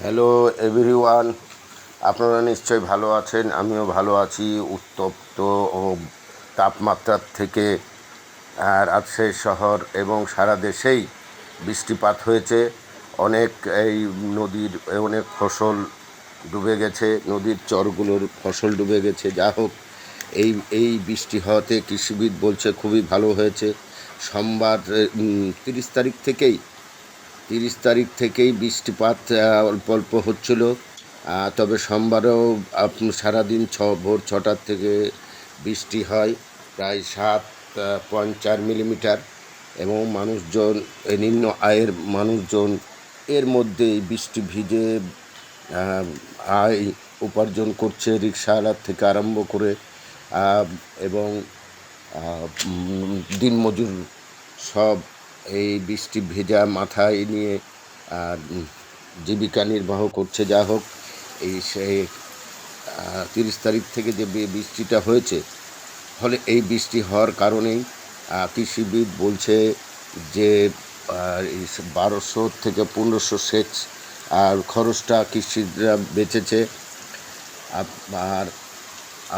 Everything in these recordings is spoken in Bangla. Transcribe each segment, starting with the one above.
হ্যালো এভরিওয়ান আপনারা নিশ্চয়ই ভালো আছেন আমিও ভালো আছি। উত্তপ্ত ও তাপমাত্রার থেকে আহ, রাজশাহী শহর এবং সারা দেশেই বৃষ্টিপাত হয়েছে। অনেক এই নদীর অনেক ফসল ডুবে গেছে নদীর চরগুলোর ফসল ডুবে গেছে। যা হোক এই এই বৃষ্টি হওয়াতে কৃষিবিদ বলছে খুবই ভালো হয়েছে। সোমবার তিরিশ তারিখ থেকেই তিরিশ তারিখ থেকেই বৃষ্টিপাত অল্প অল্প হচ্ছিল। তবে সোমবারেও সারাদিন ছ, ভোর ছটার থেকে বৃষ্টি হয়, প্রায় সাত পয়েন্ট চার মিলিমিটার এবং মানুষজন নিম্ন আয়ের মানুষজন, এর মধ্যেই বৃষ্টি ভিজে আয় উপার্জন করছে রিক্সাওয়ালার থেকে আরম্ভ করে এবং দিনমজুর সব এই বৃষ্টি ভেজা মাথায় নিয়ে জীবিকা নির্বাহ করছে, যা হোক, এই সে তিরিশ তারিখ থেকে যে বৃষ্টিটা হয়েছে, ফলে এই বৃষ্টি হওয়ার কারণেই কৃষিবিদ বলছে যে বারোশো থেকে পনেরোশো সেচ, আর খরচটা কৃষিরা বেঁচেছে। আর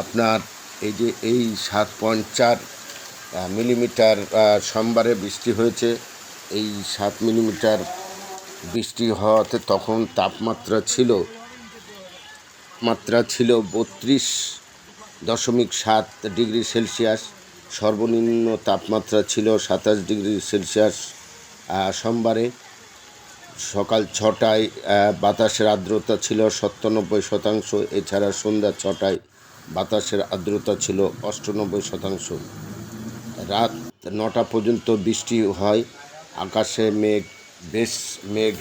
আপনার এই যে এই সাত পয়েন্ট চার মিলিমিটার সোমবারে বৃষ্টি হয়েছে। এই সাত মিলিমিটার বৃষ্টি হওয়াতে তখন তাপমাত্রা ছিল, মাত্রা ছিল বত্রিশ দশমিক সাত ডিগ্রি সেলসিয়াস। সর্বনিম্ন তাপমাত্রা ছিল সাতাশ ডিগ্রি সেলসিয়াস সোমবারে। সকাল ছটায় বাতাসের আর্দ্রতা ছিল সত্তানব্বই শতাংশ, এছাড়া সন্ধ্যা ছটায় বাতাসের আর্দ্রতা ছিল অষ্টানব্বই শতাংশ। রাত নটা পর্যন্ত বৃষ্টি হয়, আকাশে মেঘ, বেশ মেঘ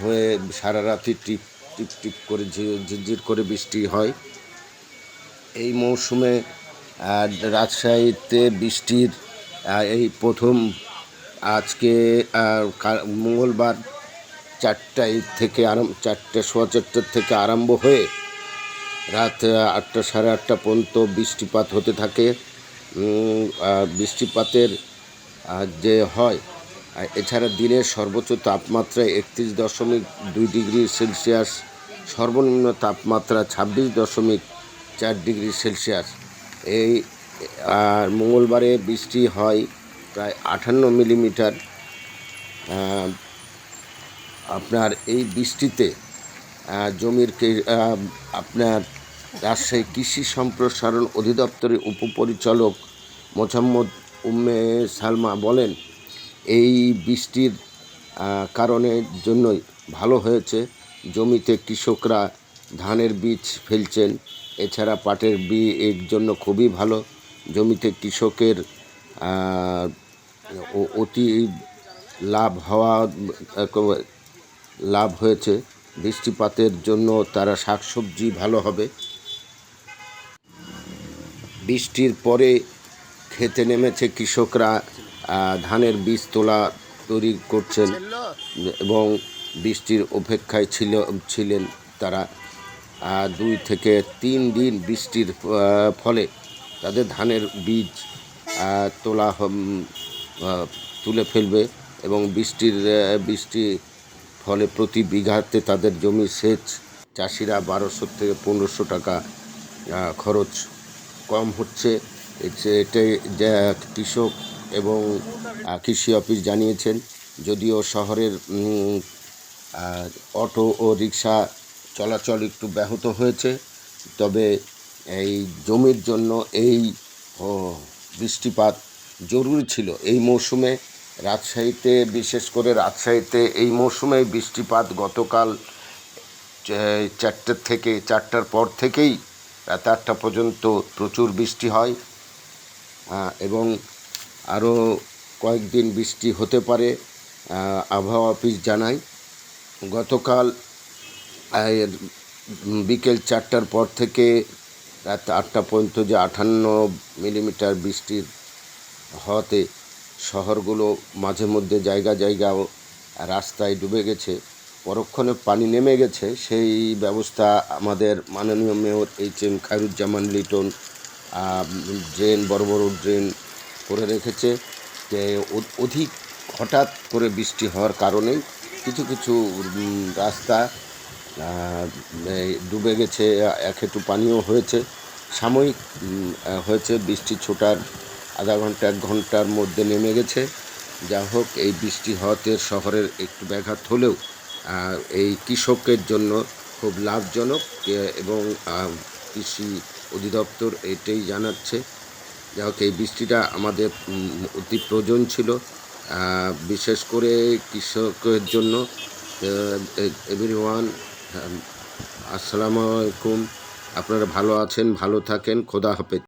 হয়ে সারা রাতি টিপ টিপ টিপ করে ঝিরঝির করে বৃষ্টি হয়। এই মৌসুমে রাজশাহীতে বৃষ্টির এই প্রথম আজকে মঙ্গলবার চারটায় থেকে আরম্ভ, চারটে, সোয়া চারটার থেকে আরম্ভ হয়ে রাত আটটা সাড়ে আটটা পর্যন্ত বৃষ্টিপাত হতে থাকে। বৃষ্টিপাতের যে হয় এছাড়া দিনের সর্বোচ্চ তাপমাত্রা একত্রিশ দশমিক দুই ডিগ্রি সেলসিয়াস, সর্বনিম্ন তাপমাত্রা ছাব্বিশ দশমিক চার ডিগ্রি সেলসিয়াস। এই, আর মঙ্গলবারে বৃষ্টি হয় প্রায় আটান্ন মিলিমিটার। আপনার এই বৃষ্টিতে জমির আপনার রাজশাহী কৃষি সম্প্রসারণ অধিদপ্তরের উপপরিচালক মোহাম্মদ উম্মে সালমা বলেন এই বৃষ্টির আহ, কারণের জন্যই ভালো হয়েছে। জমিতে কৃষকরা ধানের বীজ ফেলছেন এছাড়া পাটের বি এর জন্য খুবই ভালো। জমিতে কৃষকের অতি লাভ হওয়া লাভ হয়েছে। বৃষ্টিপাতের জন্য তারা শাকসবজি ভালো হবে। বৃষ্টির পরে খেতে নেমেছে কৃষকরা ধানের বীজ তোলা তৈরি করছেন এবং বৃষ্টির অপেক্ষায় ছিল, ছিলেন তারা। দুই থেকে তিন দিন বৃষ্টির ফলে তাদের ধানের বীজ তোলা তুলে ফেলবে এবং বৃষ্টির বৃষ্টি ফলে প্রতি বিঘাতে তাদের জমি সেচ চাষিরা বারোশো থেকে পনেরোশো টাকা খরচ কম হচ্ছে। যা কৃষক এবং কৃষি অফিস জানিয়েছেন, যদিও শহরের অটো ও রিক্সা চলাচল একটু ব্যাহত হয়েছে, তবে এই জমির জন্য এই বৃষ্টিপাত জরুরি ছিল। এই মৌসুমে রাজশাহীতে, বিশেষ করে রাজশাহীতে এই মৌসুমে বৃষ্টিপাত গতকাল চারটের থেকে, চারটার পর থেকেই রাত আটটা পর্যন্ত প্রচুর বৃষ্টি হয় এবং আরও কয়েকদিন বৃষ্টি হতে পারে আবহাওয়া অফিস জানায়। গতকাল বিকেল চারটার পর থেকে রাত আটটা পর্যন্ত যে আটান্ন মিলিমিটার বৃষ্টির হওয়াতে শহরগুলো মাঝে মধ্যে জায়গা জায়গাও রাস্তায় ডুবে গেছে। পরক্ষণে পানি নেমে গেছে, সেই ব্যবস্থা আমাদের মাননীয় mayor H M Khairuzzaman Liton drain, বড় বড় ড্রেন করে রেখেছে। যে অধিক হঠাৎ করে বৃষ্টি হওয়ার কারণে কিছু কিছু রাস্তা ডুবে গেছে, এক একটু পানিও হয়েছে। সাময়িক হয়েছে বৃষ্টি ছোটার আধা ঘণ্টা, এক ঘণ্টার মধ্যে নেমে গেছে। যা হোক এই বৃষ্টি হওয়াতে শহরের একটু ব্যাঘাত হলেও এই কৃষকের জন্য খুব লাভজনক এবং কৃষি অধিদপ্তর এটাই জানাচ্ছে। যা হোক, এই বৃষ্টিটা আমাদের অতি প্রয়োজন ছিল। বিশেষ করে কৃষকের জন্য এভরি ওয়ান আসসালামু আলাইকুম। আপনারা ভালো আছেন, ভালো থাকেন, খোদা হাফেজ।